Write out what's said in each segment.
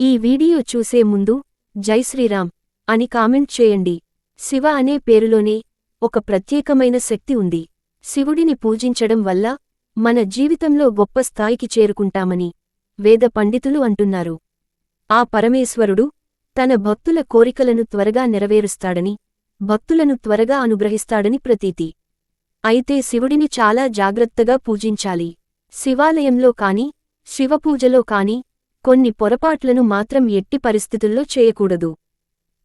ఈ వీడియో చూసే ముందు జై శ్రీరామ్ అని కామెంట్ చేయండి. శివ అనే పేరులోనే ఒక ప్రత్యేకమైన శక్తి ఉంది. శివుడిని పూజించడం వల్ల మన జీవితంలో గొప్ప స్థాయికి చేరుకుంటామని వేద పండితులు అంటున్నారు. ఆ పరమేశ్వరుడు తన భక్తుల కోరికలను త్వరగా నెరవేరుస్తాడని భక్తులను త్వరగా అనుగ్రహిస్తాడని ప్రతీతి. అయితే శివుడిని చాలా జాగ్రత్తగా పూజించాలి. శివాలయంలో కాని శివపూజలో కాని కొన్ని పొరపాట్లను మాత్రం ఎట్టి పరిస్థితుల్లో చేయకూడదు.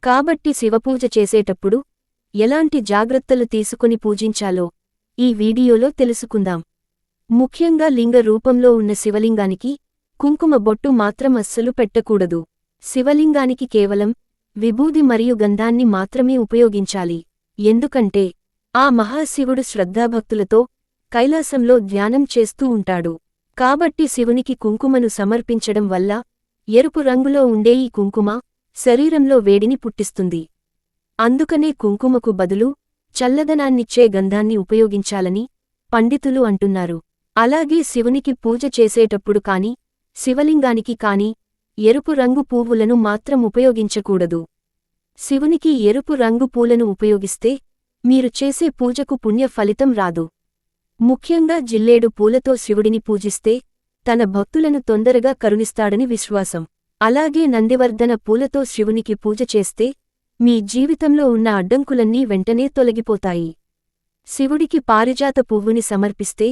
కాబట్టి శివపూజ చేసేటప్పుడు ఎలాంటి జాగ్రత్తలు తీసుకుని పూజించాలో ఈ వీడియోలో తెలుసుకుందాం. ముఖ్యంగా లింగ రూపంలో ఉన్న శివలింగానికి కుంకుమ బొట్టు మాత్రం అస్సలు పెట్టకూడదు. శివలింగానికి కేవలం విభూది మరియు గంధాన్ని మాత్రమే ఉపయోగించాలి. ఎందుకంటే ఆ మహాశివుడు శ్రద్ధాభక్తులతో కైలాసంలో ధ్యానం చేస్తూ ఉంటాడు. కాబట్టి శివునికి కుంకుమను సమర్పించడం వల్ల ఎరుపు రంగులో ఉండే ఈ కుంకుమ శరీరంలో వేడిని పుట్టిస్తుంది. అందుకనే కుంకుమకు బదులు చల్లదనాన్నిచ్చే గంధాన్ని ఉపయోగించాలని పండితులు అంటున్నారు. అలాగే శివునికి పూజ చేసేటప్పుడు కాని శివలింగానికి కాని ఎరుపు రంగు పువ్వులను మాత్రం ఉపయోగించకూడదు. శివునికి ఎరుపు రంగు పూలను ఉపయోగిస్తే మీరు చేసే పూజకు పుణ్య ఫలితం రాదు. ముఖ్యంగా జిల్లేడు పూలతో శివుడిని పూజిస్తే తన భక్తులను తొందరగా కరుణిస్తాడని విశ్వాసం. అలాగే నందివర్ధన పూలతో శివునికి పూజ చేస్తే మీ జీవితంలో ఉన్న అడ్డంకులన్నీ వెంటనే తొలగిపోతాయి. శివుడికి పారిజాత పువ్వుని సమర్పిస్తే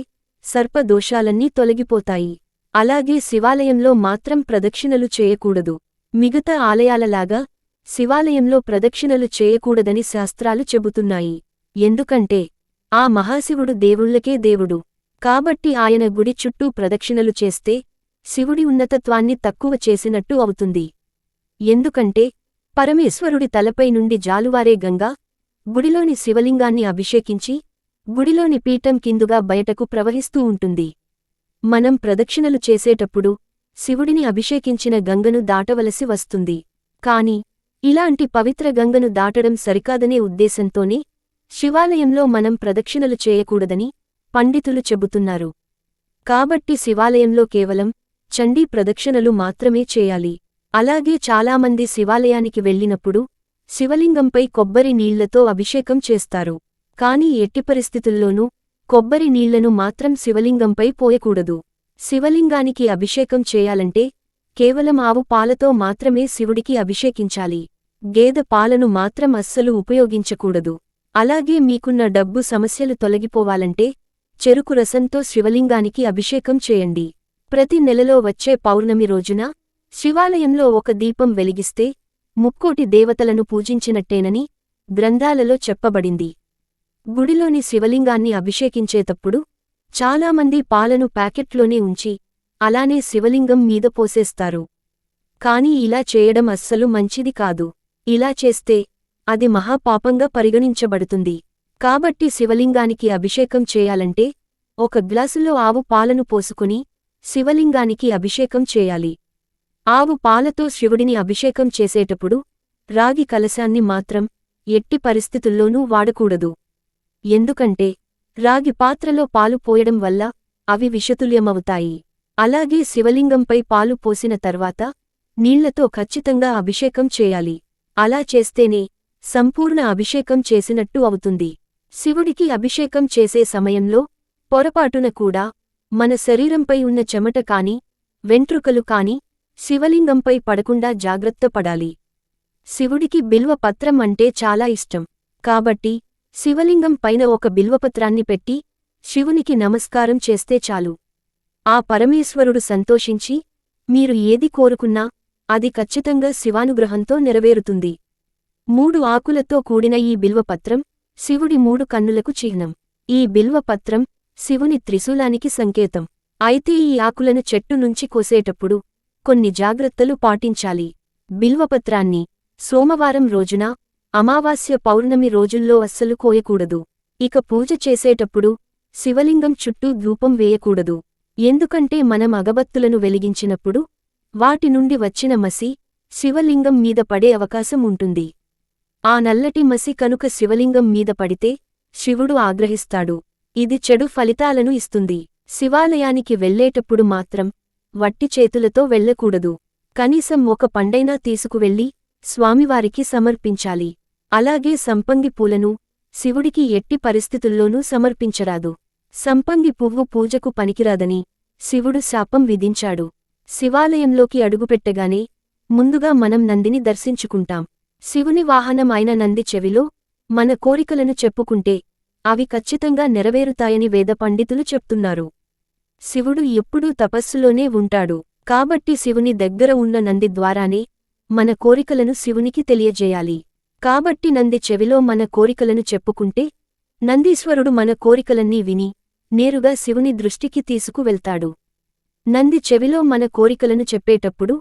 సర్పదోషాలన్నీ తొలగిపోతాయి. అలాగే శివాలయంలో మాత్రం ప్రదక్షిణలు చేయకూడదు. మిగతా ఆలయాలలాగా శివాలయంలో ప్రదక్షిణలు చేయకూడదని శాస్త్రాలు చెబుతున్నాయి. ఎందుకంటే ఆ మహాశివుడు దేవుళ్ళకే దేవుడు. కాబట్టి ఆయన గుడి చుట్టూ ప్రదక్షిణలు చేస్తే శివుడి ఉన్నతత్వాన్ని తక్కువ చేసినట్టు అవుతుంది. ఎందుకంటే పరమేశ్వరుడి తలపై నుండి జాలువారే గంగా గుడిలోని శివలింగాన్ని అభిషేకించి గుడిలోని పీఠం కిందుగా బయటకు ప్రవహిస్తూ ఉంటుంది. మనం ప్రదక్షిణలు చేసేటప్పుడు శివుడిని అభిషేకించిన గంగను దాటవలసి వస్తుంది. కాని ఇలాంటి పవిత్ర గంగను దాటడం సరికాదనే ఉద్దేశంతోనే శివాలయంలో మనం ప్రదక్షిణలు చేయకూడదని పండితులు చెబుతున్నారు. కాబట్టి శివాలయంలో కేవలం చండీ ప్రదక్షిణలు మాత్రమే చేయాలి. అలాగే చాలామంది శివాలయానికి వెళ్ళినప్పుడు శివలింగంపై కొబ్బరి నీళ్ళతో అభిషేకం చేస్తారు. కాని ఎట్టి పరిస్థితుల్లోనూ కొబ్బరి నీళ్ళను మాత్రం శివలింగంపై పోయకూడదు. శివలింగానికి అభిషేకం చేయాలంటే కేవలం ఆవు పాలతో మాత్రమే శివుడికి అభిషేకించాలి. గేదె పాలను మాత్రం అస్సలు ఉపయోగించకూడదు. అలాగే మీకున్న డబ్బు సమస్యలు తొలగిపోవాలంటే చెరుకు రసంతో శివలింగానికి అభిషేకం చేయండి. ప్రతి నెలలో వచ్చే పౌర్ణమి రోజున శివాలయంలో ఒక దీపం వెలిగిస్తే ముక్కోటి దేవతలను పూజించినట్టేనని గ్రంథాలలో చెప్పబడింది. గుడిలోని శివలింగాన్ని అభిషేకించేటప్పుడు చాలామంది పాలను ప్యాకెట్లోనే ఉంచి అలానే శివలింగం మీద పోసేస్తారు. కాని ఇలా చేయడం అస్సలు మంచిది కాదు. ఇలా చేస్తే అది మహాపాపంగా పరిగణించబడుతుంది. కాబట్టి శివలింగానికి అభిషేకం చేయాలంటే ఒక గ్లాసులో ఆవు పాలను పోసుకుని శివలింగానికి అభిషేకం చేయాలి. ఆవు పాలతో శివుడిని అభిషేకం చేసేటప్పుడు రాగి కలశాన్ని మాత్రం ఎట్టి పరిస్థితుల్లోనూ వాడకూడదు. ఎందుకంటే రాగి పాత్రలో పాలు పోయడం వల్ల అవి విషతుల్యమవుతాయి. అలాగే శివలింగంపై పాలు పోసిన తర్వాత నీళ్ళతో ఖచ్చితంగా అభిషేకం చేయాలి. అలా చేస్తేనే సంపూర్ణ అభిషేకం చేసినట్టు అవుతుంది. శివుడికి అభిషేకం చేసే సమయంలో పొరపాటున కూడా మన శరీరంపై ఉన్న చెమట కాని వెంట్రుకలు కాని శివలింగంపై పడకుండా జాగ్రత్త పడాలి. శివుడికి బిల్వపత్రం అంటే చాలా ఇష్టం. కాబట్టి శివలింగం పైన ఒక బిల్వపత్రాన్ని పెట్టి శివునికి నమస్కారం చేస్తే చాలు. ఆ పరమేశ్వరుడు సంతోషించి మీరు ఏది కోరుకున్నా అది ఖచ్చితంగా శివానుగ్రహంతో నెరవేరుతుంది. మూడు ఆకులతో కూడిన ఈ బిల్వపత్రం శివుడి మూడు కన్నులకు చిహ్నం. ఈ బిల్వపత్రం శివుని త్రిశూలానికి సంకేతం. అయితే ఈ ఆకులను చెట్టు నుంచి కోసేటప్పుడు కొన్ని జాగ్రత్తలు పాటించాలి. బిల్వపత్రాన్ని సోమవారం రోజున అమావాస్య పౌర్ణమి రోజుల్లో అస్సలు కోయకూడదు. ఇక పూజ చేసేటప్పుడు శివలింగం చుట్టూ ధూపం వేయకూడదు. ఎందుకంటే మనం అగబత్తులను వెలిగించినప్పుడు వాటి నుండి వచ్చిన మసి శివలింగం మీద పడే అవకాశం ఉంటుంది. ఆ నల్లటి మసి కనుక శివలింగం మీద పడితే శివుడు ఆగ్రహిస్తాడు. ఇది చెడు ఫలితాలను ఇస్తుంది. శివాలయానికి వెళ్ళేటప్పుడు మాత్రం వట్టి చేతులతో వెళ్ళకూడదు. కనీసం ఒక పండైనా తీసుకువెళ్ళి స్వామివారికి సమర్పించాలి. అలాగే సంపంగి పూలను శివుడికి ఎట్టి పరిస్థితుల్లోనూ సమర్పించరాదు. సంపంగి పువ్వు పూజకు పనికిరాదని శివుడు శాపం విధించాడు. శివాలయంలోకి అడుగుపెట్టగానే ముందుగా మనం నందిని దర్శించుకుంటాం. శివుని వాహనం అయిన నంది చెవిలో మన కోరికలను చెప్పుకుంటే అవి ఖచ్చితంగా నెరవేరుతాయని వేద పండితులు చెప్తున్నారు. శివుడు ఎప్పుడూ తపస్సులోనే ఉంటాడు. కాబట్టి శివుని దగ్గర ఉన్న నంది ద్వారానే మన కోరికలను శివునికి తెలియజేయాలి. కాబట్టి నంది చెవిలో మన కోరికలను చెప్పుకుంటే నందీశ్వరుడు మన కోరికలన్నీ విని నేరుగా శివుని దృష్టికి తీసుకువెళ్తాడు నంది చెవిలో మన కోరికలను చెప్పేటప్పుడు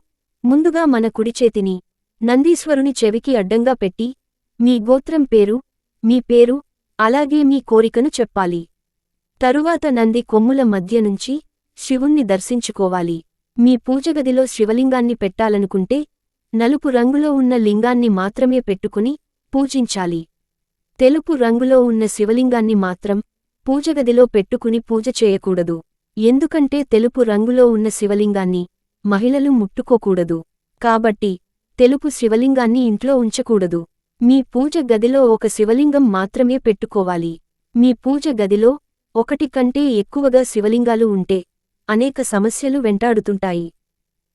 ముందుగా మన కుడిచేతిని నందీశ్వరుని చెవికి అడ్డంగా పెట్టి మీ గోత్రం పేరు మీ పేరు అలాగే మీ కోరికను చెప్పాలి తరువాత నంది కొమ్ముల మధ్య నుంచి శివుణ్ణి దర్శించుకోవాలి. మీ పూజగదిలో శివలింగాన్ని పెట్టాలనుకుంటే నలుపు రంగులో ఉన్న లింగాన్ని మాత్రమే పెట్టుకుని పూజించాలి. తెలుపు రంగులో ఉన్న శివలింగాన్ని మాత్రం పూజగదిలో పెట్టుకుని పూజ చేయకూడదు. ఎందుకంటే తెలుపు రంగులో ఉన్న శివలింగాన్ని మహిళలు ముట్టుకోకూడదు. కాబట్టి తెలుపు శివలింగాన్ని ఇంట్లో ఉంచకూడదు. మీ పూజ గదిలో ఒక శివలింగం మాత్రమే పెట్టుకోవాలి. మీ పూజ గదిలో ఒకటి కంటే ఎక్కువగా శివలింగాలు ఉంటే అనేక సమస్యలు వెంటాడుతుంటాయి.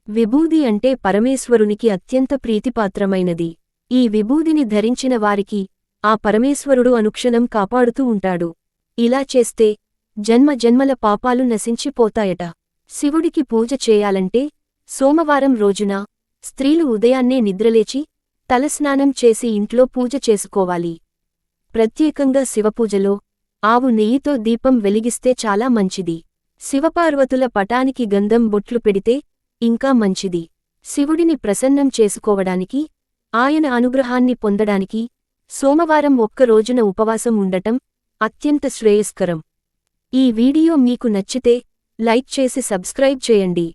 విభూది అంటే పరమేశ్వరునికి అత్యంత ప్రీతిపాత్రమైనది. ఈ విభూదిని ధరించిన వారికి ఆ పరమేశ్వరుడు అనుక్షణం కాపాడుతూ ఉంటాడు. ఇలా చేస్తే జన్మ జన్మల పాపాలు నశించిపోతాయట. శివుడికి పూజ చేయాలంటే సోమవారం రోజున స్త్రీలు ఉదయాన్నే నిద్రలేచి తలస్నానం చేసి ఇంట్లో పూజ చేసుకోవాలి. ప్రత్యేకంగా శివపూజలో ఆవు నెయ్యితో దీపం వెలిగిస్తే చాలా మంచిది. శివపార్వతుల పటానికి గంధం బొట్లు పెడితే ఇంకా మంచిది. శివుడిని ప్రసన్నం చేసుకోవడానికి ఆయన అనుగ్రహాన్ని పొందడానికి సోమవారం ఒక్క రోజున ఉపవాసం ఉండటం అత్యంత శ్రేయస్కరం. ఈ వీడియో మీకు నచ్చితే లైక్ చేసి సబ్స్క్రైబ్ చేయండి.